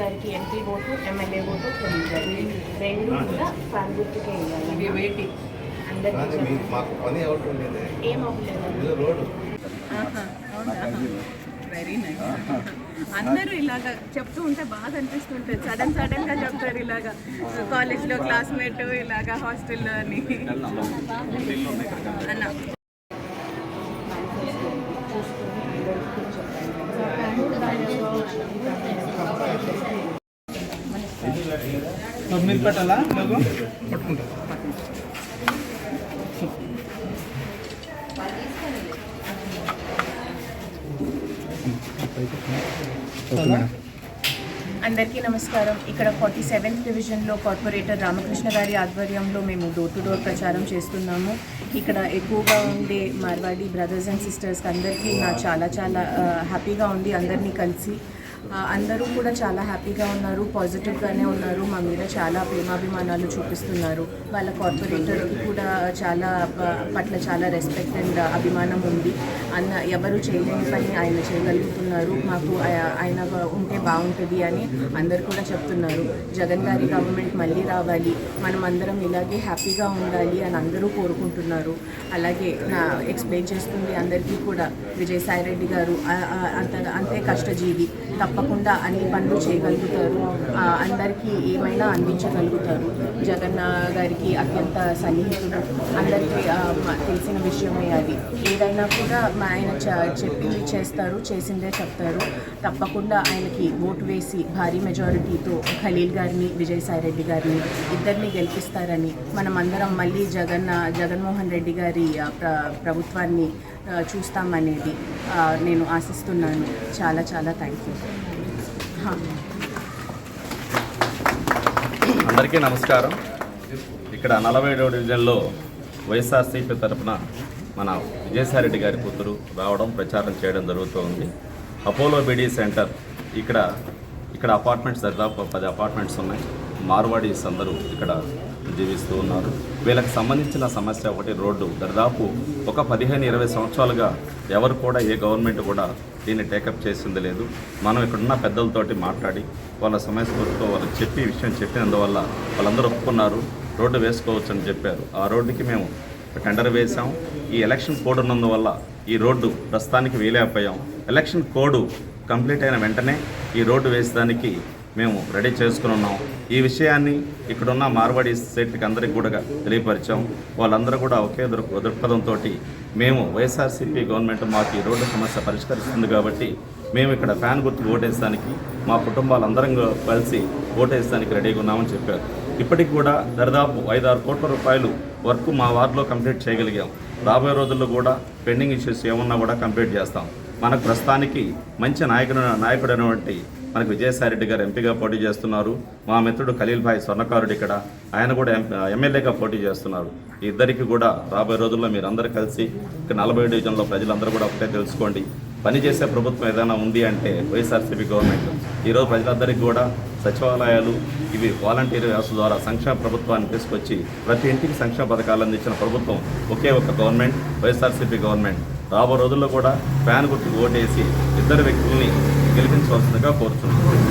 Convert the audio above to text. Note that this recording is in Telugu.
గారికి ఎంపీ ఓటు ఎమ్మెల్యే ఓటు రెండు కూడా ఫ్యాన్ గుర్తుకే ఇవ్వాలి అందరికీ ఏం అవ్వలేదు. వెరీ నైస్ అందరూ ఇలాగా చెప్తూ ఉంటే బాగా అనిపిస్తుంటుంది. సడన్ సడన్గా చెప్తారు ఇలాగా. కాలేజ్లో క్లాస్మేట్ ఇలాగా హాస్టల్లో అని. అన్న. మీరు పెట్టాలా? మేడం అందరికీ నమస్కారం. ఇక్కడ ఫార్టీ సెవెంత్ డివిజన్లో కార్పొరేటర్ రామకృష్ణ గారి ఆధ్వర్యంలో మేము డోర్ టు డోర్ ప్రచారం చేస్తున్నాము. ఇక్కడ ఎక్కువగా ఉండే మార్వాడి బ్రదర్స్ అండ్ సిస్టర్స్కి అందరికీ నా చాలా చాలా హ్యాపీగా ఉంది. అందరినీ కలిసి అందరూ కూడా చాలా హ్యాపీగా ఉన్నారు పాజిటివ్గానే ఉన్నారు. మా మీద చాలా ప్రేమాభిమానాలు చూపిస్తున్నారు. వాళ్ళ కార్పొరేటర్కి కూడా చాలా ప- పట్ల చాలా రెస్పెక్ట్ అండ్ అభిమానం ఉంది. అన్న ఎవరు చేయలేని పని ఆయన చేయగలుగుతున్నారు. మాకు ఆయన ఉంటే బాగుంటుంది అని అందరు కూడా చెప్తున్నారు. జగన్ గారి గవర్నమెంట్ మళ్ళీ రావాలి. మనం అందరం ఇలాగే హ్యాపీగా ఉండాలి అని అందరూ కోరుకుంటున్నారు. అలాగే నా ఎక్స్ప్లెయిన్ చేస్తుంది అందరికీ కూడా విజయసాయి రెడ్డి గారు అంత అంతే కష్టజీవి. తప్పకుండా అన్ని పనులు చేయగలుగుతారు. అందరికీ ఏమైనా అందించగలుగుతారు. జగన్న గారికి అత్యంత సన్నిహితుడు. అందరికీ తెలిసిన విషయమే అది. ఏదైనా కూడా మా ఆయన చ- చెప్పింది చేస్తారు చేసిందే చెప్తారు. తప్పకుండా ఆయనకి ఓటు వేసి భారీ మెజారిటీతో ఖలీల్ గారిని విజయసాయి రెడ్డి గారిని ఇద్దరిని గెలిపిస్తారని మనం అందరం మళ్ళీ జగన్న జగన్మోహన్ రెడ్డి గారి ప్ర ప్రభుత్వాన్ని చూస్తామనేది నేను ఆశిస్తున్నాను. చాలా చాలా థ్యాంక్ యూ అందరికీ నమస్కారం. ఇక్కడ నలభై ఏడవ డివిజన్లో వైఎస్ఆర్సీపీ తరఫున మన విజయసాయిరెడ్డి గారి కూతురు రావడం ప్రచారం చేయడం జరుగుతోంది. అపోలో బీడీ సెంటర్ ఇక్కడ ఇక్కడ అపార్ట్మెంట్స్ దాదాపు పది అపార్ట్మెంట్స్ ఉన్నాయి. మార్వాడీస్ అందరూ ఇక్కడ జీవిస్తూ ఉన్నారు. వీళ్ళకి సంబంధించిన సమస్య ఒకటి రోడ్డు. దాదాపు ఒక పదిహేను ఇరవై సంవత్సరాలుగా ఎవరు కూడా ఏ గవర్నమెంట్ కూడా దీన్ని టేకప్ చేసింది లేదు. మనం ఇక్కడున్న పెద్దలతోటి మాట్లాడి వాళ్ళ సమస్య గురితో వాళ్ళకి చెప్పి విషయం చెప్పినందువల్ల వాళ్ళందరూ ఒప్పుకున్నారు. రోడ్డు వేసుకోవచ్చు అని చెప్పారు. ఆ రోడ్డుకి మేము టెండర్ వేసాం ఈ ఎలక్షన్ కోడ్ ఉన్నందువల్ల ఈ రోడ్డు ప్రస్తుతానికి వేయలేకపోయాం ఎలక్షన్ కోడ్ కంప్లీట్ అయిన వెంటనే ఈ రోడ్డు వేసేదానికి మేము రెడీ చేసుకుని ఉన్నాం. ఈ విషయాన్ని ఇక్కడున్న మార్వాడి సెట్కి అందరికి కూడా తెలియపరిచాం. వాళ్ళందరూ కూడా ఒకే దృక్ దృక్పథంతో మేము వైఎస్ఆర్సీపీ గవర్నమెంట్ మాకు ఈ రోడ్డు సమస్య పరిష్కరిస్తుంది కాబట్టి మేము ఇక్కడ ఫ్యాన్ గుర్తు ఓటేస్తానికి మా కుటుంబాలందరం కలిసి ఓటేస్తానికి రెడీగా ఉన్నామని చెప్పారు. ఇప్పటికి కూడా దరిదాపు ఐదారు కోట్ల రూపాయలు వర్క్ మా వార్డులో కంప్లీట్ చేయగలిగాం. రాబోయే రోజుల్లో కూడా పెండింగ్ ఇష్యూస్ ఏమన్నా కూడా కంప్లీట్ చేస్తాం. మనకు ప్రస్తుతానికి మంచి నాయకుడు నాయకుడైనటువంటి మనకు విజయసాయిరెడ్డి గారు ఎంపీగా పోటీ చేస్తున్నారు. మా మిత్రుడు ఖలీల్ భాయ్ స్వర్ణకారుడు ఇక్కడ. ఆయన కూడా ఎం- ఎమ్మెల్యేగా పోటీ చేస్తున్నారు. ఇద్దరికి కూడా రాబోయే రోజుల్లో మీరందరూ కలిసి ఇక్కడ నలభై డివిజన్లో ప్రజలందరూ కూడా ఒకటే తెలుసుకోండి. పనిచేసే ప్రభుత్వం ఏదైనా ఉంది అంటే వైఎస్ఆర్సీపీ గవర్నమెంట్. ఈరోజు ప్రజలందరికీ కూడా సచివాలయాలు ఇవి వాలంటీర్ వ్యవస్థ ద్వారా సంక్షేమ ప్రభుత్వాన్ని తీసుకొచ్చి ప్రతి ఇంటికి సంక్షేమ పథకాలు అందించిన ప్రభుత్వం ఒకే ఒక గవర్నమెంట్ వైఎస్ఆర్సీపీ గవర్నమెంట్. రాబో రోజుల్లో కూడా ఫ్యాన్ గుర్తుకు ఓటేసి ఇద్దరు వ్యక్తుల్ని గెలిపించవలసిందిగా కోరుతున్నాను